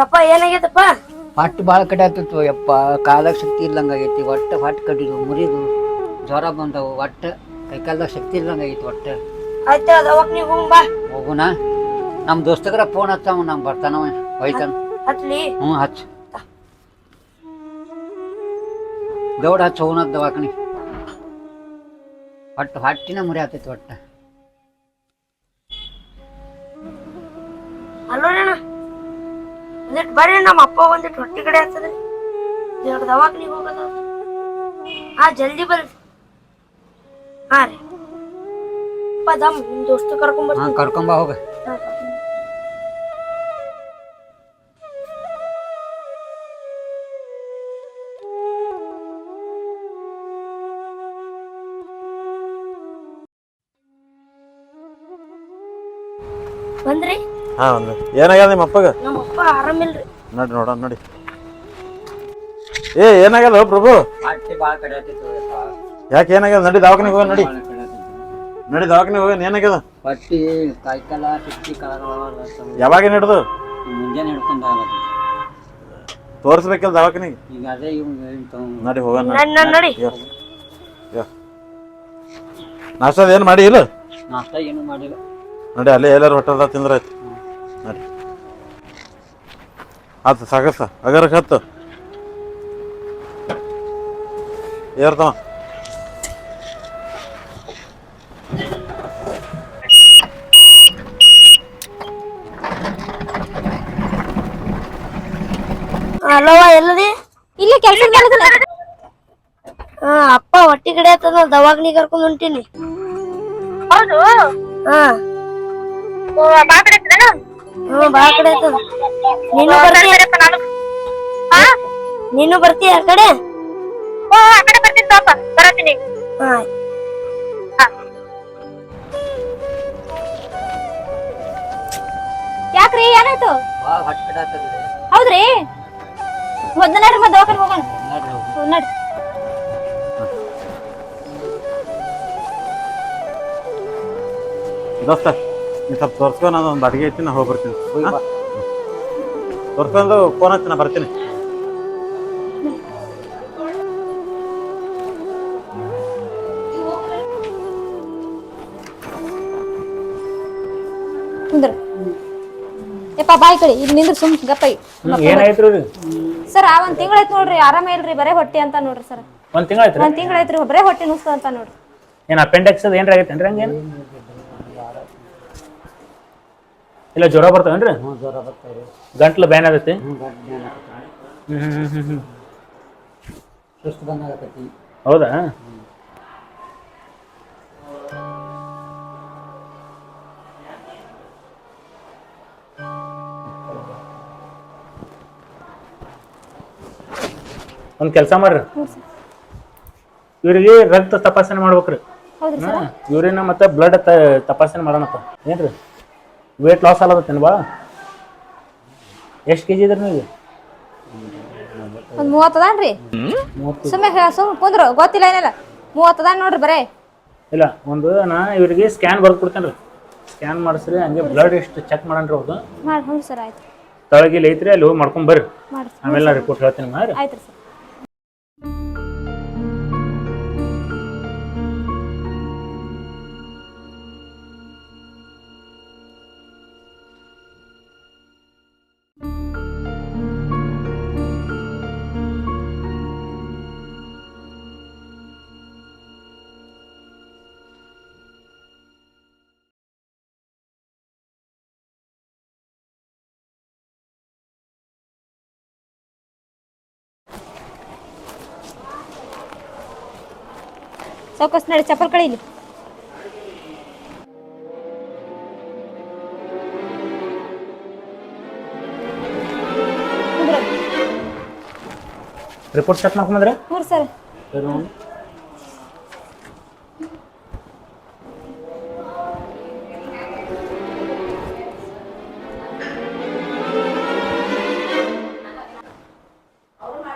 ಯಪ್ಪ ಏನಾಗೈತಪ್ಪ ಹೊಟ್ಟೆ ಭಾಳ ಕಡೆ ಆಗ್ತಿತ್ತು ಯಪ್ಪ ಕಾಲಾಗ ಶಕ್ತಿ ಇಲ್ಲಂಗೆ ಆಗೈತಿ ಒಟ್ಟು ಹೊಟ್ಟೆ ಕಡಿದು ಮುರಿದು ಜ್ವರ ಬಂದವು ಒಟ್ಟು ಕೈಕಾಲ್ದಾಗ ಶಕ್ತಿ ಇಲ್ಲಂಗೆ ಆಗೈತಿ ಒಟ್ಟು ಆಯ್ತ ನೀವು ಹೋಗ್ ಬಾ. ಹೋಗುಣ ನಮ್ಮ ದೋಸ್ತಗರ ಫೋನ್ ಹಚ್ಚಾವ ನಮ್ಗೆ ಬರ್ತಾನವ ಹೋಯ್ತಾನ. ಹತ್ಲಿ ಹ್ಞೂ ಹಚ್ಚು. ದೌಡ ಹಚ್ಚ ಹೋಗೋಣ ದವಾಖಾನಿ ಒಟ್ಟು ಹೊಟ್ಟಿನ ಮುರಿ ಆಗ್ತೈತಿ ಒಟ್ಟು ಒಂದಿಟ್ಟು ಬರ್ರಿ ನಮ್ಮ ಅಪ್ಪ ಒಂದಿಟ್ಟು ಹೊಟ್ಟಿ ಕಡೆ ಆಗ್ತದೆ. ಎರಡು ದವಾಖಾನಿಗೆ ಹೋಗೋದ ಹಾ ಜಲ್ದಿ ಬರ್ರಿ ಹಾ ರೀ. ಅಪ್ಪ ದಮ್ ನಿಮ್ ದೋಸ್ತು ಕರ್ಕೊಂಡ್ ಹಾಂ ಕರ್ಕೊಂಬ ಹೋಗ. ಬಂದ್ರಿ? ಹಾ ಏನಾಗ್ಯದ ನಿಮ್ಮ ಅಪ್ಪಗ? ನಮ್ಮ ಅಪ್ಪ ಆರಾಮಿಲ್ರಿ ನೋಡಿ ನೋಡೋಣ ನೋಡಿ. ಏ ಏನಾಗ್ಯದ ಪ್ರಭು? ಹೊಟ್ಟೆ ಭಾಳ ಯಾಕೆ ಏನಾಗ್ಯದ? ನಡಿ ದವಾಖಾನಿಗೆ ಹೋಗ ನೋಡಿ. ನಡಿ ದವಾಖಾನಿಗೆ ಹೋಗ ಏನಾಗ್ಯದ? ಹೊಟ್ಟಿ ಕಾಯ್ಕಾಲ ಯಾವಾಗ ಹಿಡ್ದು ಮುಂಜಾನೆ ಹಿಡ್ಕೊಂಡ ತೋರಿಸ್ಬೇಕಲ್ಲ ದವಾಖಾನಿಗೆ? ಈಗ ಅದೇ ಇವ್ ನಡಿ ಹೋಗೋಣ ನೋಡಿ. ನಾಷ್ಟದ ಏನು ಮಾಡಿ ಇಲ್ಲ ನಾಷ್ಟ ಏನು ಮಾಡಿಲ್ಲ. ನಡಿ ಅಲ್ಲೇ ಎಲ್ಲಾರು ಹೊಟ್ಟದ ತಿಂದ್ರ ಆಯ್ತು ನಡಿ ಆತು ಸಾಕಸ ಅಗರ ಹತ್ತು. ಏರ್ತವ ಅಲ್ಲವ ಎಲ್ಲದಿ? ಇಲ್ಲಿ ಕೆಲಸ ಹಾ ಅಪ್ಪ ಹೊಟ್ಟಿ ಕಡೆ ಆತದ ದವಾಖಾನಿಗೆ ಕರ್ಕೊಂಡ್ ಹೊಂಟೀನಿ. ಹೌದು? ಹಾ. ಬಾ ಕಡೆ ಹ್ಞೂ ಬಾ ಕಡೆ ಆತದ ನೀನು ಬರ್ತೀಯ ನಾನು ಬರ್ತೀಯ ಆ? ಕಡೆ? ಓ ಆ ಕಡೆ ಬರ್ತೀನಿ ಪಾಪ ಬರತ್ತೀನಿ ಹಾ ಯಾಕ್ರಿ ಏನಾಯ್ತು? ಭಾಳ ಹೊಟ್ಟೆ ಹೌದ್ರಿ? ಮೊದ್ಲು ನಡ್ರಿ ಮತ್ತೆ ದವಾಖಾನೆ ಹೋಗೋಣ. ಹ್ಞೂ ನಡ್ರಿ ದೋಸ್ತ ನೀ ಸ್ವಲ್ಪ ತೋರ್ಸ್ಕೊಂಡು ನಾನು ಒಂದು ಅಡಿಗೆ ಐತಿ ನಾ ಹೋಗಿ ಬರ್ತೀನಿ ತೋರ್ಸ್ಕೊಂಡು ಫೋನ್ ಹಚ್ಚಿ ನಾ ಬರ್ತೀನಿ. ಕುಂದ್ರ. ಯಪ್ಪ ಬಾಯ್ ಕಡೆ ಇಲ್ಲಿ ನಿಂದ್ರ ಸುಮ್ ಗಪ್ಪ ಏನಾಯ್ತು ರೀ ಸರ್ ಆ ಒಂದ್ ತಿಂಗಳಾಯ್ತು ನೋಡ್ರಿ ಆರಾಮ ಇಲ್ರಿ ಬರೇ ಹೊಟ್ಟಿ ಅಂತ ನೋಡ್ರಿ ಸರ್. ಒಂದ್ ತಿಂಗಳ ಆಯ್ತು ಒಂದ್ ತಿಂಗಳಾಯ್ತ್ರಿ ಬರೇ ಹೊಟ್ಟೆ ನುಸ್ತ ಅಂತ ನೋಡ್ರಿ. ಏನ್ ಅಪೆಂಡಿಕ್ಸ್ ಏನ್ರ ಆಗೈತೇನ್ರಿ ಹಂಗೇನು? ಇಲ್ಲ ಜ್ವರ ಬರ್ತಾವೇನ್ರಿ ಹ್ಞೂ ಜ್ವರ ಬರ್ತಾರೆ ಗಂಟ್ಲು ಬ್ಯಾನ್ ಆಗತ್ತೆ? ಹ್ಞೂ ಗಂಟು ಸುಸ್ತು ಬಂದಾಗತ್ತೈತಿ ಹೌದಾ? ಒಂದ್ ಕೆಲಸ ಮಾಡ್ರಿ. ಇವ್ರಿಗೆ ರಕ್ತ ತಪಾಸಣೆ ಮಾಡ್ಬೇಕ್ರಿ. ಹೌದ್ರಿ ಸರ್. ಯೂರಿನ್ ಮತ್ತೆ ಬ್ಲಡ್ ತಪಾಸಣೆ ಮಾಡೋಣಪ್ಪ. ಏನ್ರಿ? ವೇಟ್ ಲಾಸ್ ಆಗತ್ತೇನು ಭಾಳ ಎಷ್ಟು ಕೆ ಜಿ ಇದ್ರಿ ನೀವು? ಒಂದ್ ಮೂವತ್ತದಾನ್ರಿ ಸುಮ್ಮನೆ ಸುಮ್ ಕುಂದ್ರು ಗೊತ್ತಿಲ್ಲ ಏನಿಲ್ಲ. ಮೂವತ್ತದಾನ್ ನೋಡ್ರಿ ಬರೇ. ಇಲ್ಲ ಒಂದು ನಾ ಇವ್ರಿಗೆ ಸ್ಕ್ಯಾನ್ ಬರ್ದು ಕೊಡ್ತೇನೆ ರೀ ಸ್ಕ್ಯಾನ್ ಮಾಡಿಸ್ರಿ ಹಂಗೆ ಬ್ಲಡ್ ಎಷ್ಟು ಚೆಕ್ ಮಾಡಣ್ರಿ ಅವ್ರದ್ದು ಮಾಡಿ ಹ್ಞೂ ಸರ್ ಆಯ್ತು. ತಳಗಿಲ್ಲ ಐತ್ರಿ ಅಲ್ಲಿ ಹೋಗಿ ಮಾಡ್ಕೊಂಡ್ ಬರ್ರಿ. ಆಮೇಲೆ ನಾ ರಿಪೋರ್ಟ್ ಹೇಳ್ತೀನಿ ಮಾಡಿ ಆಯ್ತು ಸರ್. ಸಾವ್ಕಾಸ್ ನಡಿ ಚಪ್ಪಲ್ ಕಳೀಲಿ ರಿಪೋರ್ಟ್ ಚೆಕ್ ಮಾಡ್ಕೊಂಡ್ರೆ ಹ್ಞೂ ಸರ್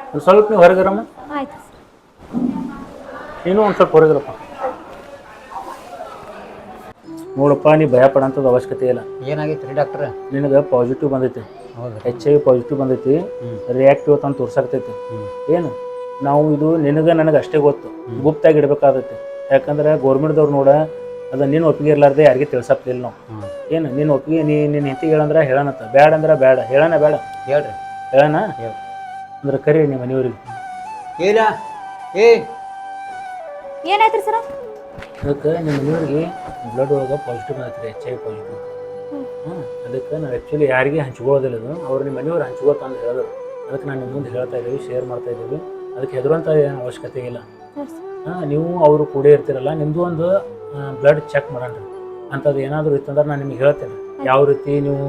ಒಂದ್ ಸ್ವಲ್ಪ ನೀವು ಹೊರಗಿರಮ್ಮ ಆಯ್ತು ಸರ್ ನೀನು ಒಂದು ಸ್ವಲ್ಪ ಹೊರಗಿರಪ್ಪ. ನೋಡಪ್ಪ ನೀ ಭಯ ಪಡೋಂಥದ್ದು ಅವಶ್ಯಕತೆ ಇಲ್ಲ. ಏನಾಗೈತೆ ರೀ ಡಾಕ್ಟ್ರ ನಿನಗೆ ಪಾಸಿಟಿವ್ ಬಂದೈತಿ. ಹೌದು ಎಚ್ ಐ ವಿ ಪಾಸಿಟಿವ್ ಬಂದೈತಿ. ರಿಯಾಕ್ಟಿವ್ ಅಂತ ತೋರ್ಸಾಕ್ತೈತಿ ಏನು? ನಾವು ಇದು ನಿನಗೆ ನನಗೆ ಅಷ್ಟೇ ಗೊತ್ತು. ಗುಪ್ತಾಗಿ ಇಡಬೇಕಾಗತ್ತೆ. ಯಾಕಂದ್ರೆ ಗೌರ್ಮೆಂಟ್ದವ್ರು ನೋಡ ಅದು ನಿನ್ನ ಒಪ್ಪಿಗೆ ಇರ್ಲಾರ್ದೆ ಯಾರಿಗೆ ತಿಳ್ಸಪ್ಲಿಲ್ಲ ನಾವು. ಏನು? ನಿನ್ನ ಒಪ್ಪಿಗೆ ನೀ ನಿನ್ನ ಹೆಂಡತಿಗೆ ಹೇಳಂದ್ರೆ ಹೇಳೋಣತ್ತ ಬೇಡ ಅಂದ್ರೆ ಬೇಡ ಹೇಳೋಣ ಬೇಡ ಹೇಳ್ರಿ. ಹೇಳೋಣ ಹೇಳ್. ಅಂದ್ರೆ ಕರಿ ನಿಮ್ಮ ಮನೆಯವ್ರಿಗೆ. ಏನ ಏ ಏನಾಯ್ತ್ರಿ ಸರ? ಅದಕ್ಕೆ ನಿಮ್ಮ ಮನೆಯವ್ರಿಗೆ ಬ್ಲಡ್ ಒಳಗೆ ಪಾಸಿಟಿವ್ ಬಂದೈತೆ ಎಚ್ ಐ ಪಾಸಿಟಿವ್ ಹ್ಞೂ ಅದಕ್ಕೆ ನಾವು ಆ್ಯಕ್ಚುಲಿ ಯಾರಿಗೆ ಹಂಚ್ಕೊಳ್ಳೋದಿಲ್ಲ ಅದು ಅವ್ರು ನಿಮ್ಮ ಮನೆಯವ್ರು ಹಂಚ್ಕೋತ ಅಂತ ಹೇಳಿದ್ರು. ಅದಕ್ಕೆ ನಾನು ನಿಮ್ಮ ಮುಂದೆ ಹೇಳ್ತಾ ಇದ್ದೀವಿ ಶೇರ್ ಮಾಡ್ತಾ ಇದ್ದೀವಿ. ಅದಕ್ಕೆ ಹೆದರುವಂಥ ಏನು ಅವಶ್ಯಕತೆ ಇಲ್ಲ. ಹಾಂ ನೀವು ಅವರು ಕೂಡ ಇರ್ತೀರಲ್ಲ ನಿಮ್ಮದು ಒಂದು ಬ್ಲಡ್ ಚೆಕ್ ಮಾಡೋಣ ಅಂಥದ್ದು ಏನಾದರೂ ಇತ್ತಂದ್ರೆ ನಾನು ನಿಮಗೆ ಹೇಳ್ತೇನೆ. ಯಾವ ರೀತಿ ನೀವು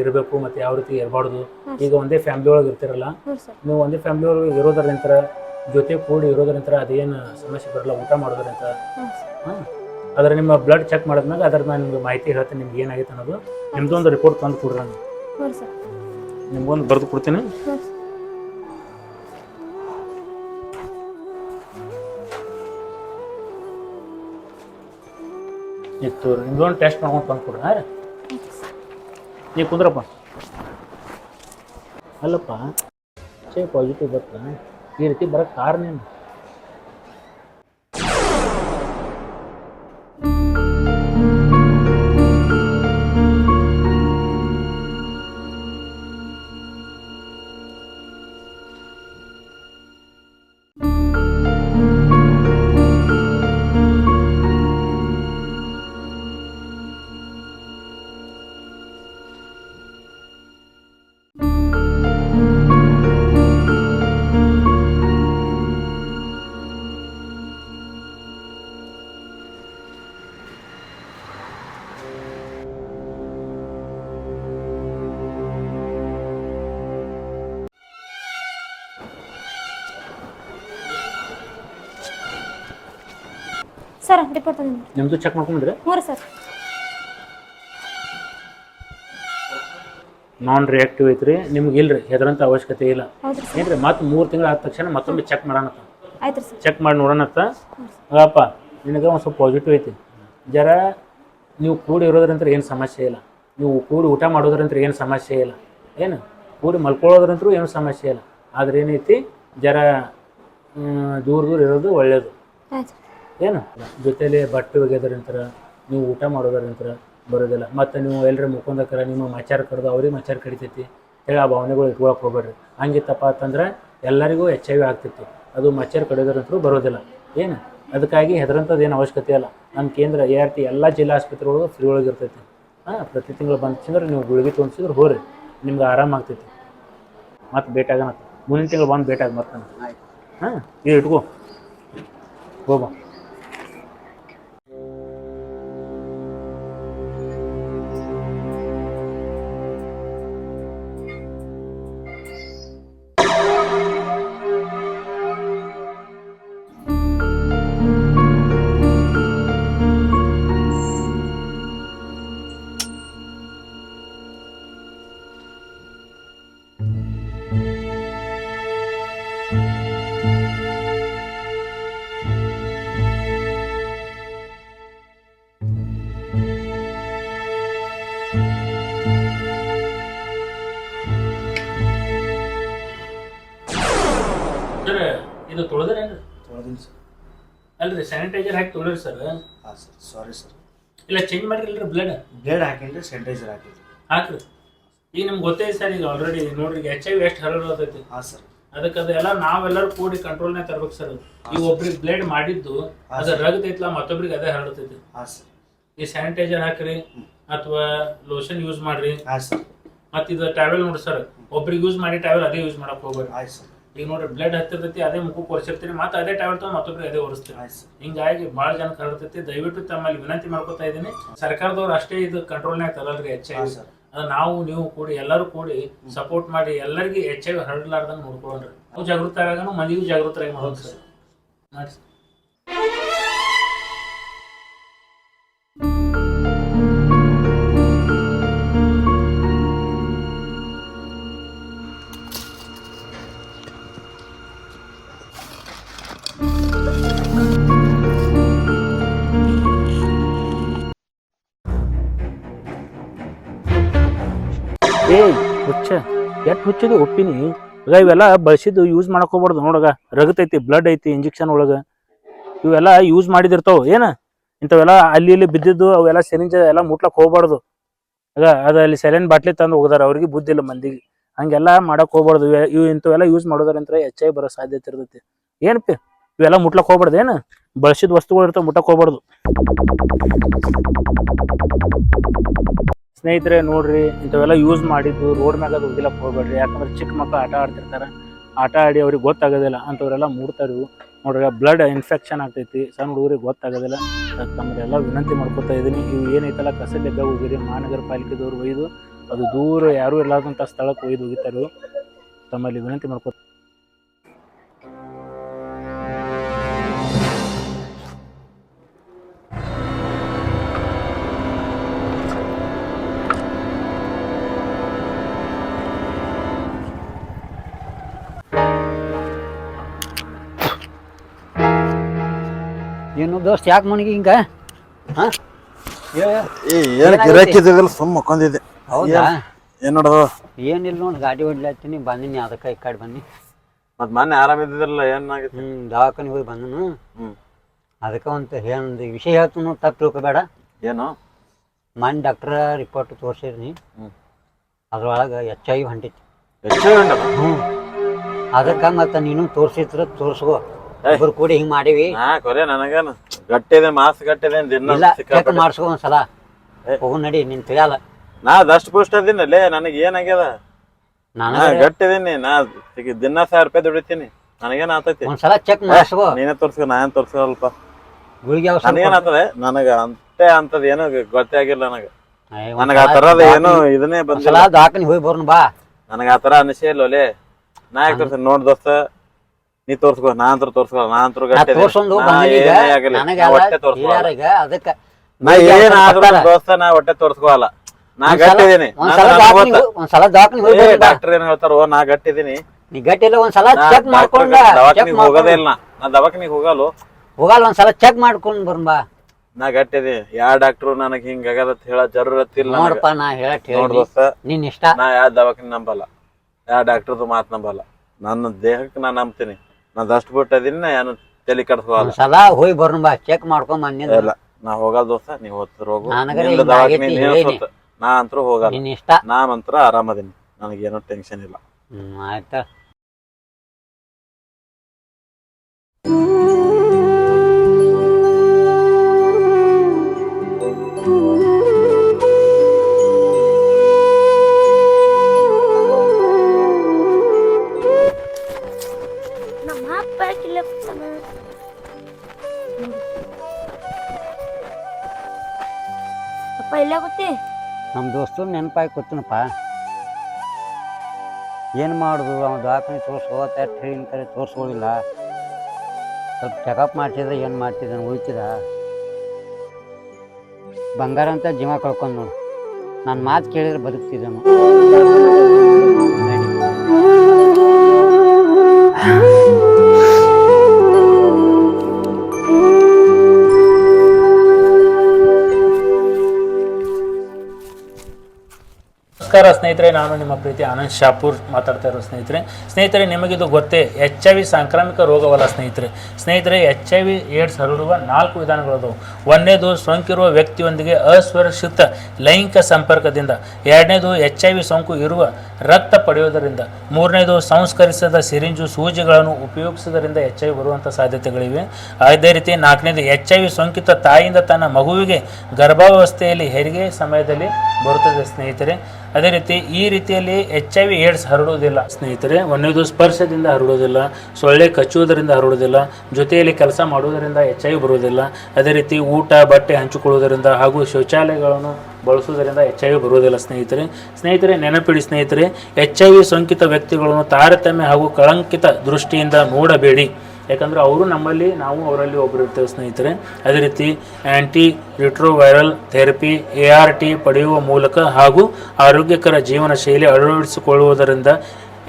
ಇರಬೇಕು ಮತ್ತು ಯಾವ ರೀತಿ ಇರಬಾರ್ದು. ಈಗ ಒಂದೇ ಫ್ಯಾಮ್ಲಿ ಒಳಗೆ ಇರ್ತಿರಲ್ಲ ನೀವು ಒಂದೇ ಫ್ಯಾಮ್ಲಿ ಒಳಗೆ ಇರೋದ್ರಿಂದ ಜೊತೆ ಕೂಡಿ ಇರೋದ್ರಿಂದ ಅದೇನು ಸಮಸ್ಯೆ ಬರಲ್ಲ ಊಟ ಮಾಡೋದ್ರಿಂದ ಹಾಂ. ಅದರ ನಿಮ್ಮ ಬ್ಲಡ್ ಚೆಕ್ ಮಾಡಿದ್ಮೇಲೆ ಅದ್ರ ನಾನು ನಿಮ್ಗೆ ಮಾಹಿತಿ ಹೇಳ್ತೀನಿ ನಿಮ್ಗೆ ಏನಾಗೈತೆ ಅನ್ನೋದು. ನಿಮ್ದೊಂದು ರಿಪೋರ್ಟ್ ತಂದು ಕೊಡ್ರಿ ನಾನು ನಿಮ್ಗೊಂದು ಬರೆದು ಕೊಡ್ತೀನಿ. ಇತ್ತು ನಿಮ್ದೊಂದು ಟೆಸ್ಟ್ ಮಾಡ್ಕೊಂಡು ತಂದು ಕೊಡ್ರಿ ಹಾಂ ರೀ ನೀವು ಕುಂದ್ರಪ್ಪ. ಅಲ್ಲಪ್ಪ ಚೇ ಪಾಸಿಟಿವ್ ಬತ್ತ ಈ ರೀತಿ ಬರೋಕ್ಕೆ ಕಾರಣ ಏನು ಸರ್ ರಿಪೋರ್ಟ್ ಬಂದಿದೆ ನಿಮ್ಮದು ಚೆಕ್ ಮಾಡ್ಕೊಂಡ್ರೆ ಹ್ಞೂ ಸರ್. ನಾನ್ ರಿಯಾಕ್ಟಿವ್ ಐತ್ರಿ. ನಿಮ್ಗೆ ಇಲ್ರಿ ಹೆದರಂತ ಅವಶ್ಯಕತೆ ಇಲ್ಲ. ಹೌದ್ರಿ ಸರ್. ಏನ್ರಿ ಮತ್ತೆ ಮೂರು ತಿಂಗಳು ಆದ ತಕ್ಷಣ ಮತ್ತೊಮ್ಮೆ ಚೆಕ್ ಮಾಡೋಣತ್ತ ಆಯ್ತು ರೀ ಸರ್. ಚೆಕ್ ಮಾಡಿ ನೋಡೋಣತ್ತ ಅಪ್ಪ ನಿನಗೆ ಒಂದು ಸ್ವಲ್ಪ ಪಾಸಿಟಿವ್ ಐತಿ. ಜರ ನೀವು ಕೂಡಿ ಇರೋದ್ರಂತ ಏನು ಸಮಸ್ಯೆ ಇಲ್ಲ. ನೀವು ಕೂಡಿ ಊಟ ಮಾಡೋದ್ರಂತ ಏನು ಸಮಸ್ಯೆ ಇಲ್ಲ. ಏನು? ಕೂಡಿ ಮಲ್ಕೊಳ್ಳೋದ್ರಂತೂ ಏನು ಸಮಸ್ಯೆ ಇಲ್ಲ. ಆದ್ರೆ ಏನೈತಿ ಜರ ದೂರ ದೂರ ಇರೋದು ಒಳ್ಳೆಯದು ಆಯ್ತು ಏನು? ಜೊತೆಲಿ ಬಟ್ಟೆ ಒಗೆಯೋದ್ರಂತರ ನೀವು ಊಟ ಮಾಡೋದ್ರಂತರ ಬರೋದಿಲ್ಲ. ಮತ್ತು ನೀವು ಎಲ್ಲರ ಮುಖಂದಕ್ಕರ ನಿಮ್ಮ ಮಚಾರ ಕಡ್ದು ಅವ್ರಿಗೆ ಮಚಾರ ಕಡಿತೈತಿ. ಹೇಳಿ ಆ ಭಾವನೆಗಳು ಇಟ್ಕೊಳಕ್ಕೆ ಹೋಗ್ಬೇಡ್ರಿ. ಹಂಗಿತ್ತಪ್ಪ ಅಂತಂದ್ರೆ ಎಲ್ಲರಿಗೂ ಎಚ್ ಐ ವಿ ಆಗ್ತಿತ್ತು. ಅದು ಮಚ್ಚರ್ ಕಡಿಯೋದ್ರ ನಂತರ ಬರೋದಿಲ್ಲ. ಏನು? ಅದಕ್ಕಾಗಿ ಹೆದರಂಥದ್ದು ಏನು ಅವಶ್ಯಕತೆ ಇಲ್ಲ. ನಮ್ಮ ಕೇಂದ್ರ ಎ ಆರ್ ಟಿ ಎಲ್ಲ ಜಿಲ್ಲಾ ಆಸ್ಪತ್ರೆಗಳು ಫ್ರೀ ಒಳಗೆ ಇರ್ತೈತಿ. ಹಾಂ ಪ್ರತಿ ತಿಂಗಳು ಬಂದ್ರೆ ನೀವು ಗುಳಿಗೆ ತೊಗೊಂಡ್ಸಿದ್ರೆ ಹೋರಿ ನಿಮ್ಗೆ ಆರಾಮ ಆಗ್ತೈತಿ. ಮತ್ತೆ ಭೇಟಾಗಣ ಮುಂದಿನ ತಿಂಗಳು ಬಂದು ಭೇಟಾಗ ಮತ್ತೆ ಹಾಂ ಇದು ಇಟ್ಕೋ. ಹೋಗ. ಅಲ್ರಿ ಸ್ಯಾನಿಟೈಸರ್ ಹಾಕಿ ತೊಗೊಳ್ರಿ ಸರ್ ಹಾಂ ಸರ್ ಸಾರಿ ಸರ್ ಇಲ್ಲ ಚೇಂಜ್ ಮಾಡಿರಲ್ರಿ ಬ್ಲಡ್ ಬ್ಲೇಡ್ ಹಾಕಿನ್ರಿ ಸ್ಯಾನಿಟೈಸರ್ ಹಾಕಿದ್ರಿ ಹಾಕ್ರಿ. ಈಗ ನಿಮ್ಗೆ ಗೊತ್ತೈತಿ ಸರ್ ಈಗ ಆಲ್ರೆಡಿ ನೋಡ್ರಿ ಎಚ್ ಐ ವಿ ಎಷ್ಟು ಹರಡೋದೈತಿ ಹಾಂ ಸರ್ ಅದಕ್ಕೆ ಅದೆಲ್ಲ ನಾವೆಲ್ಲರೂ ಕೂಡಿ ಕಂಟ್ರೋಲ್ನೇ ತರ್ಬೇಕು ಸರ್ ಈಗ ಒಬ್ರಿಗೆ ಬ್ಲೇಡ್ ಮಾಡಿದ್ದು ಅದು ರಗತೈತ್ಲ ಮತ್ತೊಬ್ರಿಗೆ ಅದೇ ಹರಡ್ತೈತಿ. ಹಾಂ ಸರ್ ಈ ಸ್ಯಾನಿಟೈಸರ್ ಹಾಕ್ರಿ ಅಥವಾ ಲೋಷನ್ ಯೂಸ್ ಮಾಡ್ರಿ. ಹಾಂ ಸರ್ ಮತ್ತು ಇದು ಟ್ಯಾವೆಲ್ ನೋಡಿ ಸರ್ ಒಬ್ರಿಗೆ ಯೂಸ್ ಮಾಡಿ ಟ್ಯಾವೆಲ್ ಅದೇ ಯೂಸ್ ಮಾಡಕ್ ಹೋಗ್ಬೇಡಿ ಆಯ್ತು ಸರ್ ಈಗ ನೋಡ್ರಿ ಬ್ಲಡ್ ಹತ್ತಿರ್ತೈತಿ ಅದೇ ಮುಖಕ್ಕೆ ಒರೆಸಿರ್ತೀರಿ ಮತ್ತೆ ಅದೇ ಟ್ಯಾಬ್ಲೆಟ್ ತಗೊಂಡು ಮತ್ತೊಬ್ಬರು ಅದೇ ಒರೆಸ್ತೀರಿ ಹಿಂಗಾಗಿ ಭಾಳ ಜನ ಕರಡ್ತೈತಿ ದಯವಿಟ್ಟು ತಮ್ಮಲ್ಲಿ ವಿನಂತಿ ಮಾಡ್ಕೊತಾ ಇದ್ದೀನಿ. ಸರ್ಕಾರದವ್ರು ಅಷ್ಟೇ ಇದು ಕಂಟ್ರೋಲ್ನಾಗ ತರಲ್ರಿ ಎಚ್ ಐ ಸರ್. ನಾವು ನೀವು ಕೂಡಿ ಎಲ್ಲರೂ ಕೂಡಿ ಸಪೋರ್ಟ್ ಮಾಡಿ ಎಲ್ಲರಿಗೂ ಎಚ್ ಐ ಹರಡ್ಲಾರ್ದಂಗೆ ನೋಡ್ಕೊಳ್ಳೋಣ್ರಿ ನಾವು ಜಾಗೃತರಾಗನು ಮಂದಿಗೂ ಜಾಗೃತರಾಗಿ ಮಾಡೋದು ಸರ್. ಮಾಡಿ ಎಟ್ ಹುಚ್ಚದು ಒಪ್ಪಿನಿ ಈಗ ಇವೆಲ್ಲ ಬಳಸಿದ್ದು ಯೂಸ್ ಮಾಡ್ಕೋಬಾರ್ದು ನೋಡಗ. ರಗತೈತಿ ಬ್ಲಡ್ ಐತಿ ಇಂಜೆಕ್ಷನ್ ಒಳಗ. ಇವೆಲ್ಲ ಯೂಸ್ ಮಾಡಿದಿರ್ತಾವ. ಏನ? ಇಂಥವೆಲ್ಲ ಅಲ್ಲಿ ಇಲ್ಲಿ ಬಿದ್ದಿದ್ದು, ಅವೆಲ್ಲ ಸೆರಿಂಜ್ ಎಲ್ಲ ಮುಟ್ಲಕ್ ಹೋಗ್ಬಾರ್ದು. ಆಗ ಅದ ಅಲ್ಲಿ ಸೆಲೆನ್ ಬಾಟ್ಲಿ ತಂದು ಹೋಗದಾರ, ಅವ್ರಿಗೆ ಬುದ್ಧಿಲ್ಲ ಮಂದಿಗೆ. ಹಂಗೆಲ್ಲ ಮಾಡಕ್ ಹೋಗ್ಬಾರ್ದು. ಇವೆ- ಇಂಥವೆಲ್ಲ ಯೂಸ್ ಮಾಡೋದ್ರಂತ್ರ ಹೆಚ್ಚಾಗಿ ಬರೋ ಸಾಧ್ಯತೆ ಇರ್ತೈತಿ. ಏನಪ್ಪಿ? ಇವೆಲ್ಲ ಮುಟ್ಲಕ್ ಹೋಗ್ಬಾರ್ದು. ಏನು? ಬಳಸಿದ ವಸ್ತುಗಳು ಇರ್ತಾವ ಮುಟ್ಟಕ್ ಹೋಗ್ಬಾರ್ದು. ಸ್ನೇಹಿತರೆ, ನೋಡ್ರಿ, ಇಂಥವೆಲ್ಲ ಯೂಸ್ ಮಾಡಿದ್ದು ರೋಡ್ ಮ್ಯಾಗ ಅದು ಹೋಗಿಲ್ಲ, ಹೋಗ್ಬೇಡ್ರಿ. ಯಾಕಂದ್ರೆ ಚಿಕ್ಕ ಮಕ್ಕಳು ಆಟ ಆಡ್ತಿರ್ತಾರೆ. ಆಟ ಆಡಿ ಅವ್ರಿಗೆ ಗೊತ್ತಾಗೋದಿಲ್ಲ, ಅಂಥವ್ರೆಲ್ಲ ಮೂಡ್ತಾರೆ ನೋಡ್ರಿ ಬ್ಲಡ್ ಇನ್ಫೆಕ್ಷನ್ ಆಗ್ತೈತಿ. ಸಣ್ಣ ಹುಡುಗರಿಗೆ ಗೊತ್ತಾಗೋದಿಲ್ಲ. ತಮ್ಮದೆಲ್ಲ ವಿನಂತಿ ಮಾಡ್ಕೊತಾ ಇದ್ದೀನಿ. ಇವು ಏನೈತಲ್ಲ ಕಸಲೆಗ್ಗ ಹೋಗಿರಿ, ಮಹಾನಗರ ಪಾಲಿಕೆದವ್ರು ಒಯ್ದು, ಅದು ದೂರ ಯಾರೂ ಇರ್ಲಾರ್ದಂಥ ಸ್ಥಳಕ್ಕೆ ಒಯ್ದು ಹೋಗಿತಾರೆ ತಮ್ಮಲ್ಲಿ ವಿನಂತಿ ಮಾಡ್ಕೊ ದೋಸ್ತ್ ಯಾಕೆ ಮನಿಗೆ ಹಿಂಗ? ಹಾ? ಏನ್ ಗಿರಾಕಿ ಗಿರಾಕಿದ್ದಿಲ್ಲ ಸುಮ್ಮ ಮಕ್ಕೊಂಡಿದ್ದೆ ಹೌದಾ? ಏನ್ ನೋಡೋದು? ಏನಿಲ್ಲ ನೋಡಿ ಗಾಡಿ ಹೊಡ್ಲಾತೀನಿ ಬಂದಿನಿ ಅದಕ್ಕೆ ಈ ಕಡೆ ಬನ್ನಿ. ಮತ್ ಮೊನ್ನೆ ಆರಾಮಿದ್ದಿದ್ರಲ್ಲ ಏನಾಗಿತ್ತು ಹ್ಞೂ ದಾಕನಿ ಹೋಗಿ ಬಂದನು. ಹ್ಮ್. ಅದಕ್ಕೆ ಒಂದು ಏನು ವಿಷಯ ಹೇಳ್ತು ತಪ್ಪು ತಿಳ್ಕೊಬೇಡ. ಏನು? ಮನ್ ಡಾಕ್ಟ್ರ ರಿಪೋರ್ಟ್ ತೋರಿಸಿದ್ನಿ ಹ್ಞೂ ಅದ್ರೊಳಗೆ ಎಚ್ ಐ ಹೊಂಟೈತಿ. ಹೆಚ್ಚು ಗಂಡ ಹ್ಞೂ ಅದಕ್ಕೆ ಮತ್ತೆ ನೀನು ತೋರಿಸಿದ್ರೆ ತೋರಿಸ್ಕೋ. ಇಬ್ರು ಕೂಡಿ ಹಿಂಗ್ ಮಾಡಿವಿ. ನಾ ಕೊರೆ ನನಗೇನು. ಗಟ್ಟಿದೆ ಮಾಸ್ ಗಟ್ಟಿದೆ ದಿನ ಇಲ್ಲ ಚೆಕ್ ಸಿಕ್ಕಾಪಟ್ಟೆ. ಮಾಡಿಸ್ಕೋ ಒಂದ್ಸಲ. ಹೋಗು ನಡಿ ನಿನ್ ತಿಳಿಯಲ್ಲ. ನಾ ದಷ್ಟ ಪುಷ್ಟ ಲೇ ನನಗೆ ಏನಾಗ್ಯದ? ನಾ ನನಗೆ ಗಟ್ಟಿದೀನಿ ನಾ ಈಗ ದಿನ ಸಾವಿರ ರೂಪಾಯಿ ದುಡಿತೀನಿ. ನನಗೇನ್ ಆತೈತಿ? ಒಂದ್ಸಲ ಚೆಕ್ ಮಾಡ್ಸ್ಕೊ. ನೀನೇ ತೋರ್ಸ್ಕೊ ನಾ ಏನ್ ತೋರ್ಸ್ಕೊಲ್ಪ ಗುಳಿಗೆ ಔಷಧ ನನಗೇನ್ ಆತದೆ? ನನಗ ಅಂತೆ ಅಂತದ್ ಏನು ಗೊತ್ತೇ ಆಗಿಲ್ಲ ನನಗ. ಏ, ನನಗ ಆ ತರದ ಏನು ಇದನ್ನೇ ಒಂದ್ಸಲ ಬಂದಿಲ್ಲ ದವಾಖಾನೆ ಹೋಗಿ ಬರ್ನು ಬಾ. ನನಗ ಆ ತರ ಅನಿಸೇ ಇಲ್ಲ ಒಲೆ ನಾ ಯಾಕೆ ತೋರ್ಸ ನೋಡ್ ದೋಸ್ತ. ನೀ ತೋರ್ಸ್ಕೊ ನಾ ಅಂತೂ ತೋರ್ಸ್ಕೊ ನಾ ಅಂತೂ ನಾ ಗಟ್ಟಿದೆ ತೋರ್ಸೊಂದು ಹೊಟ್ಟೆ ತೋರ್ಸ್ಕೊಳಲ್ಲ ಹಿರಿಯರಿಗೆ ಅದಕ್ಕೆ ನಾ ಏನಾದ್ರೂ. ದೋಸ್ತ ನಾ ಹೊಟ್ಟೆ ತೋರ್ಸ್ಕೊಳಲ್ಲ ನಾ ಗಟ್ಟಿದೀನಿ. ಒಂದ್ಸಲ ದವಾಖಾನೆ ಹೋಗಿ ಡಾಕ್ಟರ್ ಏನ್ ಹೇಳ್ತಾರೋ ನಾ ಗಟ್ಟಿದೀನಿ. ನೀ ಗಟ್ಟಿ ಇಲ್ಲ ಒಂದ್ಸಲ ಚೆಕ್ ಮಾಡ್ಕೊಂಡ ಚೆಕ್ ಹೋಗೋದೇ ಇಲ್ಲ ನಾ. ದವಾಖಾನಿಗೆ ಹೋಗಲ್ಲ. ಹೋಗಲ್ಲ ಒಂದ್ಸಲ ಚೆಕ್ ಮಾಡ್ಕೊಂಡ್ ಬರ್ನ್ ಬಾ. ನಾ ಗಟ್ಟಿದೀನಿ. ಯಾ ಡಾಕ್ಟ್ರು ನನಗ್ ಹಿಂಗ ಆಗದತ್ ಹೇಳ ಜರೂರತ್ ಇಲ್ಲ. ನೋಡಪ್ಪ ನಾ ಹೇಳಕ್ ದೋಸ್ತ. ನಿನ್ ಇಷ್ಟ. ನಾ ಯಾವ ದವಾಖಾನಿ ನಂಬಲ್ಲ. ಯಾವ ಡಾಕ್ಟರ್ದು ಮಾತ್ ನಂಬಲ್ಲ. ನನ್ನ ದೇಹಕ್ಕೆ ನಾ ನಂಬ್ತೀನಿ. ನಾ ದಸ್ಟ್ ಬಿಟ್ಟು ಅದನ್ನ ಏನು ತಲೆ ಕಡ್ಸ್ಕೊಳಲ್ಲ. ಸದಾ ಹೋಗಿ ಬರ್ನ ಬಾ ಚೆಕ್ ಮಾಡ್ಕೊಂಡ್ ಬಂದಿನ ಇಲ್ಲ ನಾ ಹೋಗಲ್ಲ ದೋಸ್ತ ನೀ ಹೋಗ್ತಿರ್ ಹೋಗು. ನನಗರೆ ನಿಂದು ಹಿಂಗ್ ದವಾಖಾನೆ ಆಗೈತಿ ನೀನ್ ಹೇಳೀನಿ. ಸುತ್ತ. ನಾ ಅಂತರೂ ಹೋಗಲ್ಲ. ಇಷ್ಟ. ನಾ ಮಾತ್ರ ಆರಾಮದೀನಿ ನನಗೇನು ಟೆನ್ಷನ್ ಇಲ್ಲ. ಹ್ಮ್ ಆಯ್ತಾ. ಅಪ್ಪ ಗೊತ್ತಿ ನಮ್ಮ ದೋಸ್ತು ನೆನಪಾಗಿ ಕೂತನಪ್ಪ ಏನು ಮಾಡೋದು? ಅವ ದವಾಖಾನೆ ತೋರಿಸ್ಕೋತ ಟ್ರೈನ್ ಕರೆ ತೋರಿಸ್ಕೊಳ್ಳಿಲ್ಲ ಸ್ವಲ್ಪ ಚೆಕಪ್ ಮಾಡ್ತಿದ್ರೆ ಏನು ಮಾಡ್ತಿದ್ದ ಉಳಿತಿದ ಬಂಗಾರ ಅಂತ ಜೀವ ಕಳ್ಕೊಂಡು ನೋಡು. ನನ್ನ ಮಾತು ಕೇಳಿದ್ರೆ ಬದುಕ್ತಿದ್ದನು. ನಮಸ್ಕಾರ ಸ್ನೇಹಿತರೆ, ನಾನು ನಿಮ್ಮ ಪ್ರೀತಿ ಆನಂದ್ ಶಾಪುರ್ ಮಾತಾಡ್ತಾ ಇರೋ ಸ್ನೇಹಿತರೆ. ಸ್ನೇಹಿತರೆ, ನಿಮಗಿದು ಗೊತ್ತೇ ಎಚ್ ಐ ವಿ ಸಾಂಕ್ರಾಮಿಕ ರೋಗವಲ್ಲ ಸ್ನೇಹಿತರೆ. ಸ್ನೇಹಿತರೆ ಎಚ್ ಐ ವಿ ಏಡ್ಸ್ ಹರಡುವ ನಾಲ್ಕು ವಿಧಾನಗಳದವು ಒಂದನೇದು ಸೋಂಕಿರುವ ವ್ಯಕ್ತಿಯೊಂದಿಗೆ ಅಸುರಕ್ಷಿತ ಲೈಂಗಿಕ ಸಂಪರ್ಕದಿಂದ. ಎರಡನೇದು ಎಚ್ ಐ ವಿ ಸೋಂಕು ಇರುವ ರಕ್ತ ಪಡೆಯುವುದರಿಂದ. ಮೂರನೇದು, ಸಂಸ್ಕರಿಸದ ಸಿರಿಂಜು ಸೂಜಿಗಳನ್ನು ಉಪಯೋಗಿಸುವುದರಿಂದ ಎಚ್ ಐ ವಿ ಬರುವಂಥ ಸಾಧ್ಯತೆಗಳಿವೆ. ಅದೇ ರೀತಿ ನಾಲ್ಕನೇದು ಎಚ್ ಐ ವಿ ಸೋಂಕಿತ ತಾಯಿಯಿಂದ ತನ್ನ ಮಗುವಿಗೆ ಗರ್ಭಾವಸ್ಥೆಯಲ್ಲಿ ಹೆರಿಗೆ ಸಮಯದಲ್ಲಿ ಬರುತ್ತದೆ ಸ್ನೇಹಿತರೆ. ಅದೇ ರೀತಿ ಈ ರೀತಿಯಲ್ಲಿ ಎಚ್ ಐ ವಿ ಏಡ್ಸ್ ಹರಡುವುದಿಲ್ಲ. ಸ್ನೇಹಿತರೆ ಒಂದೇದು ಸ್ಪರ್ಶದಿಂದ ಹರಡುವುದಿಲ್ಲ, ಸೊಳ್ಳೆ ಕಚ್ಚುವುದರಿಂದ ಹರಡುವುದಿಲ್ಲ, ಜೊತೆಯಲ್ಲಿ ಕೆಲಸ ಮಾಡುವುದರಿಂದ ಎಚ್ ಐ ವಿ ಬರುವುದಿಲ್ಲ. ಅದೇ ರೀತಿ ಊಟ, ಬಟ್ಟೆ ಹಂಚಿಕೊಳ್ಳುವುದರಿಂದ ಹಾಗೂ ಶೌಚಾಲಯಗಳನ್ನು ಬಳಸುವುದರಿಂದ ಎಚ್ ಐ ವಿ ಬರುವುದಿಲ್ಲ ಸ್ನೇಹಿತರೆ. ಸ್ನೇಹಿತರೆ, ನೆನಪಿಡಿ ಸ್ನೇಹಿತರೆ ಎಚ್ ಐ ವಿ ಸೋಂಕಿತ ವ್ಯಕ್ತಿಗಳನ್ನು ತಾರತಮ್ಯ ಹಾಗೂ ಕಳಂಕಿತ ದೃಷ್ಟಿಯಿಂದ ನೋಡಬೇಡಿ. ಯಾಕಂದ್ರೆ ಅವರು ನಮ್ಮಲ್ಲಿ, ನಾವು ಅವರಲ್ಲಿ ಒಬ್ಬರು ಇರ್ತೇವೆ ಸ್ನೇಹಿತರೆ. ಅದೇ ರೀತಿ anti retroviral therapy A R T ಪಡೆಯುವ ಮೂಲಕ ಹಾಗೂ ಆರೋಗ್ಯಕರ ಜೀವನ ಶೈಲಿ ಅಳವಡಿಸಿಕೊಳ್ಳುವುದರಿಂದ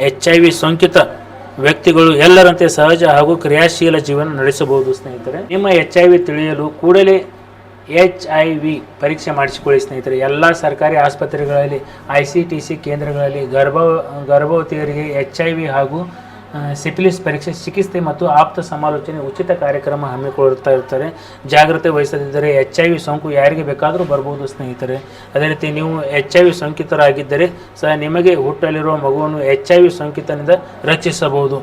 ಎಚ್ ಐ ವಿ ಸೋಂಕಿತ ವ್ಯಕ್ತಿಗಳು ಎಲ್ಲರಂತೆ ಸಹಜ ಹಾಗೂ ಕ್ರಿಯಾಶೀಲ ಜೀವನ ನಡೆಸಬಹುದು ಸ್ನೇಹಿತರೆ. ನಿಮ್ಮ ಎಚ್ ಐ ವಿ ತಿಳಿಯಲು ಕೂಡಲೇ ಎಚ್ ಐ ವಿ ಪರೀಕ್ಷೆ ಮಾಡಿಸಿಕೊಳ್ಳಿ ಸ್ನೇಹಿತರೆ. ಎಲ್ಲ ಸರ್ಕಾರಿ ಆಸ್ಪತ್ರೆಗಳಲ್ಲಿ ಐ ಸಿ ಟಿ ಸಿ ಕೇಂದ್ರಗಳಲ್ಲಿ ಗರ್ಭ, ಗರ್ಭವತಿಯರಿಗೆ ಎಚ್ ಐ ವಿ ಹಾಗೂ ಸಿಫಿಲಿಸ್ ಪರೀಕ್ಷೆ, ಚಿಕಿತ್ಸೆ ಮತ್ತು ಆಪ್ತ ಸಮಾಲೋಚನೆ ಉಚಿತ ಕಾರ್ಯಕ್ರಮ ಹಮ್ಮಿಕೊಳ್ಳುತ್ತಾ ಇರ್ತಾರೆ ಜಾಗ್ರತೆ ವಹಿಸದಿದ್ದರೆ ಎಚ್ ಐ ವಿ ಸೋಂಕು ಯಾರಿಗೆ ಬೇಕಾದರೂ ಬರ್ಬೋದು ಸ್ನೇಹಿತರೆ. ಅದೇ ರೀತಿ ನೀವು ಎಚ್ ಐ ವಿ ಸೋಂಕಿತರಾಗಿದ್ದರೆ ಸಹ ನಿಮಗೆ ಹುಟ್ಟಲಿರುವ ಮಗುವನ್ನು ಎಚ್ ಐ ವಿ ಸೋಂಕಿತನಿಂದ ರಕ್ಷಿಸಬಹುದು.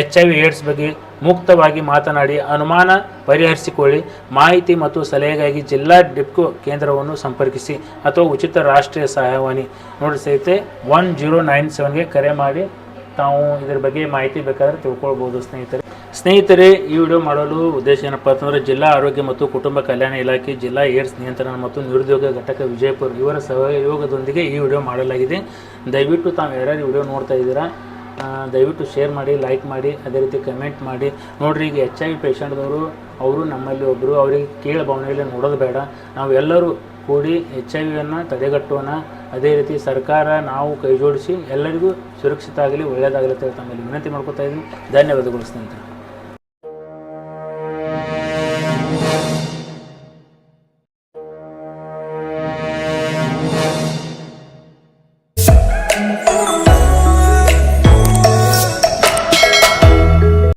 ಎಚ್ ಐ ವಿ ಏಡ್ಸ್ ಬಗ್ಗೆ ಮುಕ್ತವಾಗಿ ಮಾತನಾಡಿ, ಅನುಮಾನ ಪರಿಹರಿಸಿಕೊಳ್ಳಿ. ಮಾಹಿತಿ ಮತ್ತು ಸಲಹೆಗಾಗಿ ಜಿಲ್ಲಾ ಡಿಪ್ಕೋ ಕೇಂದ್ರವನ್ನು ಸಂಪರ್ಕಿಸಿ ಅಥವಾ ಉಚಿತ ರಾಷ್ಟ್ರೀಯ ಸಹಾಯವಾಣಿ. ನೋಡಿ ಸಹಿತ ಒನ್ ಜೀರೋ ನೈನ್ ಸೆವೆನ್ಗೆ ಕರೆ ಮಾಡಿ. ತಾವು ಇದರ ಬಗ್ಗೆ ಮಾಹಿತಿ ಬೇಕಾದರೆ ತಿಳ್ಕೊಳ್ಬೋದು ಸ್ನೇಹಿತರೆ. ಸ್ನೇಹಿತರೆ, ಈ ವಿಡಿಯೋ ಮಾಡಲು ಉದ್ದೇಶ ಏನಪ್ಪ ಅಂತಂದರೆ ಜಿಲ್ಲಾ ಆರೋಗ್ಯ ಮತ್ತು ಕುಟುಂಬ ಕಲ್ಯಾಣ ಇಲಾಖೆ, ಜಿಲ್ಲಾ ಏಡ್ಸ್ ನಿಯಂತ್ರಣ ಮತ್ತು ನಿರುದ್ಯೋಗ ಘಟಕ ವಿಜಯಪುರ ಇವರ ಸಹಯೋಗದೊಂದಿಗೆ ಈ ವಿಡಿಯೋ ಮಾಡಲಾಗಿದೆ. ದಯವಿಟ್ಟು ತಾವು ಯಾರ್ಯಾರು ವಿಡಿಯೋ ನೋಡ್ತಾ ಇದ್ದೀರಾ ದಯವಿಟ್ಟು ಶೇರ್ ಮಾಡಿ, ಲೈಕ್ ಮಾಡಿ, ಅದೇ ರೀತಿ ಕಮೆಂಟ್ ಮಾಡಿ. ನೋಡ್ರಿ, ಈಗ ಎಚ್ ಐ ವಿ ಪೇಷಂಟ್ದವರು, ಅವರು ನಮ್ಮಲ್ಲಿ ಒಬ್ಬರು ಅವರಿಗೆ ಕೀಳ ಭಾವನೆಯಲ್ಲಿ ನೋಡೋದು ಬೇಡ. ನಾವು ಎಲ್ಲರೂ ಕೂಡಿ ಎಚ್ ಐ ವಿಯನ್ನು ತಡೆಗಟ್ಟೋಣ. ಅದೇ ರೀತಿ ಸರ್ಕಾರ ನಾವು ಕೈಜೋಡಿಸಿ ಎಲ್ಲರಿಗೂ ಸುರಕ್ಷಿತ ಆಗಲಿ ಒಳ್ಳೆಯದಾಗಲಿ ಅಂತ ತಮ್ಮಲ್ಲಿ ವಿನಂತಿ ಮಾಡ್ಕೊತಾ ಇದ್ದೀನಿ. ಧನ್ಯವಾದಗಳು ಸ್ನೇಹಿತರೆ.